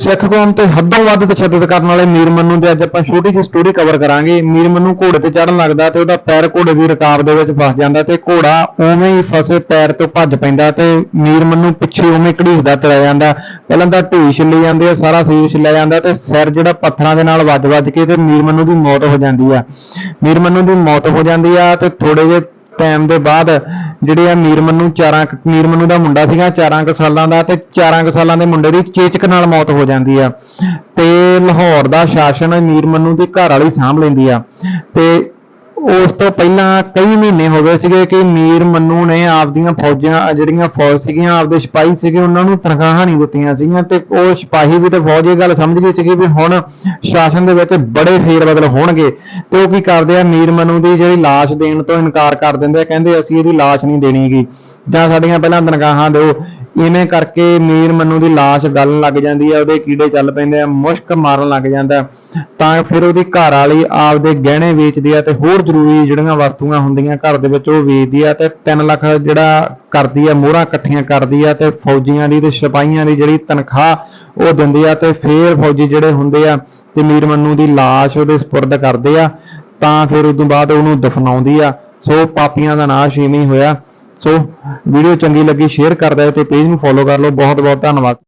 ਸਿੱਖ ਕੌਮ ਤੇ ਹੱਦੋਂ ਵੱਧ ਤਸ਼ੱਦਦ ਕਰਨ ਵਾਲੇ ਮੀਰ ਮੰਨੂ ਦੇ ਅੱਜ ਆਪਾਂ ਛੋਟੀ ਜਿਹੀ ਸਟੋਰੀ ਕਵਰ ਕਰਾਂਗੇ। ਮੀਰ ਮੰਨੂ ਘੋੜੇ ਤੇ ਚੜਨ ਲੱਗਦਾ ਤੇ ਉਹਦਾ ਪੈਰ ਘੋੜੇ ਦੀ ਰਕਾਬ ਦੇ ਵਿੱਚ ਫਸ ਜਾਂਦਾ ਤੇ ਘੋੜਾ ਉਵੇਂ ਹੀ ਫਸੇ ਪੈਰ ਤੋਂ ਭੱਜ ਪੈਂਦਾ ਤੇ ਮੀਰ ਮੰਨੂ ਪਿੱਛੇ ਉਵੇਂ ਘੜੀਸਦਾ ਤੁਰਿਆ ਜਾਂਦਾ। ਪਹਿਲਾਂ ਤਾਂ ਢੂਈ ਛਿੱਲੀ ਜਾਂਦੀ ਆ, ਸਾਰਾ ਸਰੀਰ ਛਿੱਲਿਆ ਜਾਂਦਾ ਤੇ ਸਿਰ ਜਿਹੜਾ ਪੱਥਰਾਂ ਦੇ ਨਾਲ ਵੱਜ-ਵੱਜ ਕੇ ਤੇ ਮੀਰ ਮੰਨੂ ਦੀ ਮੌਤ ਹੋ ਜਾਂਦੀ ਆ। ਮੀਰ ਮੰਨੂ ਦੀ ਮੌਤ ਹੋ ਜਾਂਦੀ ਆ ਤੇ ਥੋੜੇ ਜਿਹੇ ਟਾਈਮ ਦੇ ਬਾਅਦ ਜਿਹੜੇ ਆ ਮੀਰ ਮੰਨੂ ਚਾਰਾਂ ਕੁ- ਮੀਰ ਮੰਨੂ ਦਾ ਮੁੰਡਾ ਸੀਗਾ, ਚਾਰਾਂ ਕੁ ਸਾਲਾਂ ਦਾ ਤੇ ਚਾਰਾਂ ਕੁ ਸਾਲਾਂ ਦੇ ਮੁੰਡੇ ਦੀ ਚੇਚਕ ਨਾਲ ਮੌਤ ਹੋ ਜਾਂਦੀ ਆ। ਤੇ ਲਾਹੌਰ ਦਾ ਸ਼ਾਸਨ ਮੀਰ ਮੰਨੂ ਦੀ ਘਰ ਵਾਲੀ ਸਾਂਭ ਲੈਂਦੀ ਆ। ਤੇ ਉਸ ਤੋਂ ਪਹਿਲਾਂ ਕਈ ਮਹੀਨੇ ਹੋ ਗਏ ਸੀਗੇ ਕਿ ਮੀਰ ਮੰਨੂ ਨੇ ਆਪਦੀਆਂ ਫੌਜਾਂ ਜਿਹੜੀਆਂ ਫੌਜ ਸੀਗੀਆਂ, ਆਪਦੇ ਸਿਪਾਹੀ ਸੀਗੇ, ਉਹਨਾਂ ਨੂੰ ਤਨਖਾਹਾਂ ਨਹੀਂ ਦਿੱਤੀਆਂ ਸੀਗੀਆਂ ਤੇ ਉਹ ਸਿਪਾਹੀ ਵੀ ਤੇ ਫੌਜ ਇਹ ਗੱਲ ਸਮਝ ਗਈ ਸੀਗੀ ਵੀ ਹੁਣ ਸ਼ਾਸਨ ਦੇ ਵਿੱਚ ਬੜੇ ਫੇਰ ਬਦਲ ਹੋਣਗੇ ਤੇ ਉਹ ਕੀ ਕਰਦੇ ਆ? ਮੀਰ ਮੰਨੂ ਦੀ ਜਿਹੜੀ ਲਾਸ਼ ਦੇਣ ਤੋਂ ਇਨਕਾਰ ਕਰ ਦਿੰਦੇ ਆ, ਕਹਿੰਦੇ ਅਸੀਂ ਇਹਦੀ ਲਾਸ਼ ਨਹੀਂ ਦੇਣੀਗੀ। ਜਾਂ ਸਾਡੀਆਂ ਪਹਿਲਾਂ ਤਨਖਾਹਾਂ ਦਿਓ ਇਵੇਂ ਕਰਕੇ ਮੀਰ ਮੰਨੂ ਦੀ ਲਾਸ਼ ਗਲਣ ਲੱਗ ਜਾਂਦੀ ਹੈ, ਉਹਦੇ ਕੀੜੇ ਚੱਲ ਪੈਂਦੇ ਆ, ਮੁਸ਼ਕ ਮਾਰਨ ਲੱਗ ਜਾਂਦਾ ਤਾਂ ਫਿਰ ਉਹਦੀ ਘਰ ਵਾਲੀ ਆਪਦੇ ਗਹਿਣੇ ਵੇਚਦੀ ਆ ਤੇ ਹੋਰ ਜ਼ਰੂਰੀ ਜਿਹੜੀਆਂ ਵਸਤੂਆਂ ਹੁੰਦੀਆਂ ਘਰ ਦੇ ਵਿੱਚ ਉਹ ਵੇਚਦੀ ਆ ਤੇ 3 ਲੱਖ ਜਿਹੜਾ ਕਰਦੀ ਆ ਮੋਹਰਾਂ ਇਕੱਠੀਆਂ ਕਰਦੀ ਆ ਤੇ ਫੌਜੀਆਂ ਦੀ ਤੇ ਸਿਪਾਹੀਆਂ ਦੀ ਜਿਹੜੀ ਤਨਖਾਹ ਉਹ ਦਿੰਦੀ ਆ ਤੇ ਫੇਰ ਫੌਜੀ ਜਿਹੜੇ ਹੁੰਦੇ ਆ ਤੇ ਮੀਰ ਮੰਨੂ ਦੀ ਲਾਸ਼ ਉਹਦੇ ਸਪੁਰਦ ਕਰਦੇ ਆ, ਤਾਂ ਫਿਰ ਉਸ ਤੋਂ ਬਾਅਦ ਉਹਨੂੰ ਦਫਨਾਉਂਦੀ ਆ। ਸੋ ਪਾਪੀਆਂ ਦਾ ਨਾਸ਼ ਇਵੇਂ ਹੋਇਆ। ਸੋ ਵੀਡੀਓ ਚੰਗੀ ਲੱਗੀ ਸ਼ੇਅਰ ਕਰ ਦਿਓ ਤੇ ਪੇਜ ਨੂੰ ਫੋਲੋ ਕਰ ਲਓ। ਬਹੁਤ ਬਹੁਤ ਧੰਨਵਾਦ।